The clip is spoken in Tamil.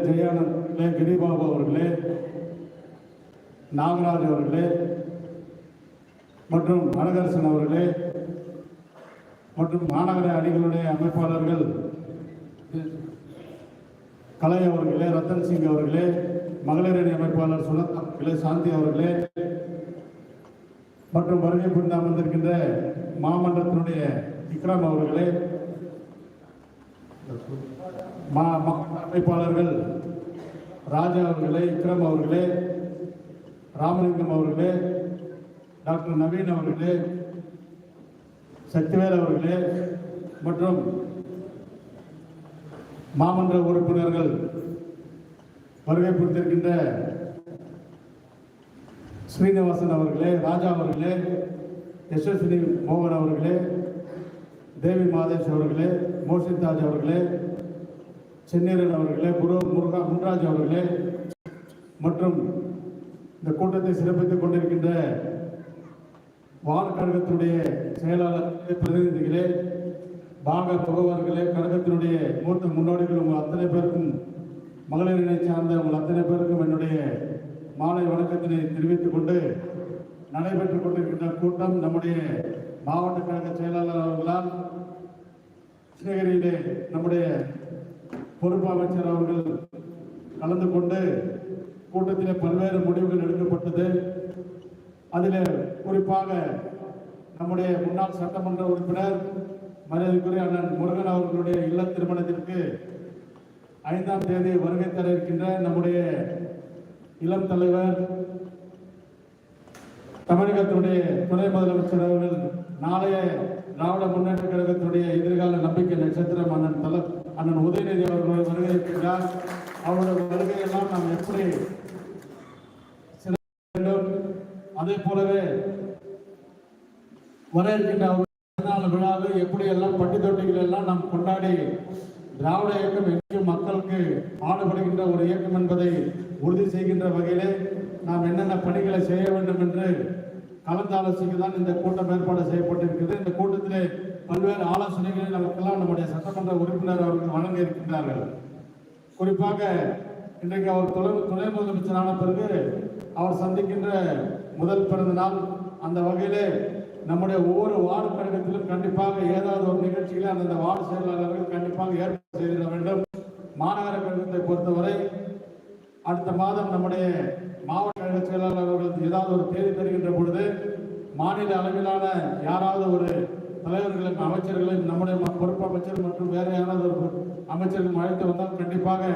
ஜெயானந்த் அவர்களே கிரிபாபு அவர்களே நாகராஜ் அவர்களே மற்றும் அழகரசன் அவர்களே மற்றும் மாநகர அணிகளுடைய அமைப்பாளர்கள் கலை அவர்களே ரத்தன் சிங் அவர்களே மகளிர் அணி அமைப்பாளர் சுனத் அவர்களே சாந்தி அவர்களே மற்றும் வருகை புரிந்து அமர்ந்திருக்கின்ற மாமன்றத்தினுடைய விக்ரம் அவர்களே மாவட்ட அமைப்பாளர்கள் ராஜா அவர்களே விக்ரம் அவர்களே ராமலிங்கம் அவர்களே டாக்டர் நவீன் அவர்களே சக்திவேல் அவர்களே மற்றும் மாமன்ற உறுப்பினர்கள் வருகை புரிந்திருக்கின்ற ஸ்ரீனிவாசன் அவர்களே ராஜா அவர்களே யசஸ்வினி மோகன் அவர்களே தேவி மாதேஷ் அவர்களே மோஷித் தாஜ் அவர்களே சென்னீரன் அவர்களே குரு முருகா முன்ராஜ் அவர்களே மற்றும் இந்த கூட்டத்தை சிறப்பித்துக் கொண்டிருக்கின்ற வார் கழகத்தினுடைய செயலாளர்களே பிரதிநிதிகளே பாக முகவர்களே கழகத்தினுடைய மூத்த முன்னோடிகள் உங்கள் அத்தனை பேருக்கும் மகளிரினை சார்ந்த உங்கள் அத்தனை பேருக்கும் என்னுடைய மாலை வணக்கத்தினை தெரிவித்துக் கொண்டு நடைபெற்றுக் கொண்டிருக்கின்ற கூட்டம் நம்முடைய மாவட்ட கழக செயலாளர் அவர்களால் கிருஷ்ணகிரியிலே நம்முடைய பொறுப்பு அமைச்சர் அவர்கள் கலந்து கொண்டு கூட்டத்திலே பல்வேறு முடிவுகள் எடுக்கப்பட்டது. அதில் குறிப்பாக நம்முடைய முன்னாள் சட்டமன்ற உறுப்பினர் மரியாதைக்குரிய அண்ணன் முருகன் அவர்களுடைய இல்ல திருமணத்திற்கு ஐந்தாம் தேதி வருகை தர இருக்கின்ற நம்முடைய இளம் தலைவர் தமிழகத்தினுடைய துணை முதலமைச்சர் அவர்கள் நாளைய திராவிட முன்னேற்ற கழகத்தினுடைய எதிர்கால நம்பிக்கை நட்சத்திரம் அண்ணன் தல அண்ணன் உதயநிதி அவர்களுடைய வருகை இருக்கின்றார் அவருடைய வருகையெல்லாம் நாம் எப்படி வேண்டும்? அதே போலவே வர இருக்கின்ற அவர் பிறந்தநாள் எப்படி எல்லாம் பட்டி தொட்டிகள் எல்லாம் நாம் கொண்டாடி திராவிட இயக்கம் என்றும் மக்களுக்கு பாடுபடுகின்ற ஒரு இயக்கம் என்பதை உறுதி செய்கின்ற வகையிலே நாம் என்னென்ன பணிகளை செய்ய வேண்டும் என்று கலந்தாலோசிக்க தான் இந்த கூட்டம் ஏற்பாடு செய்யப்பட்டிருக்கிறது. இந்த கூட்டத்திலே பல்வேறு ஆலோசனைகளை நமக்கெல்லாம் நம்முடைய சட்டமன்ற உறுப்பினர் அவர்கள் வழங்க இருக்கின்றார்கள் குறிப்பாக இன்றைக்கு அவர் துணை துணை முதலமைச்சரான பிறகு அவர் சந்திக்கின்ற முதல் பிறந்த நாள். அந்த வகையிலே நம்முடைய ஒவ்வொரு வார்டு கழகத்திலும் கண்டிப்பாக ஏதாவது ஒரு நிகழ்ச்சிகளை அந்தந்த வார்டு செயலாளர்கள் கண்டிப்பாக ஏற்பாடு செய்திட வேண்டும். மாநகர கழகத்தை பொறுத்தவரை அடுத்த மாதம் நம்முடைய மாவட்ட கழக செயலாளர் அவர்கள் ஏதாவது ஒரு தேதி தருகின்ற பொழுது மாநில அளவிலான யாராவது ஒரு தலைவர்களும் அமைச்சர்களும் நம்முடைய பொறுப்பு அமைச்சர் மற்றும் வேற யாராவது ஒரு அமைச்சர்கள் அழைத்து வந்தால் கண்டிப்பாக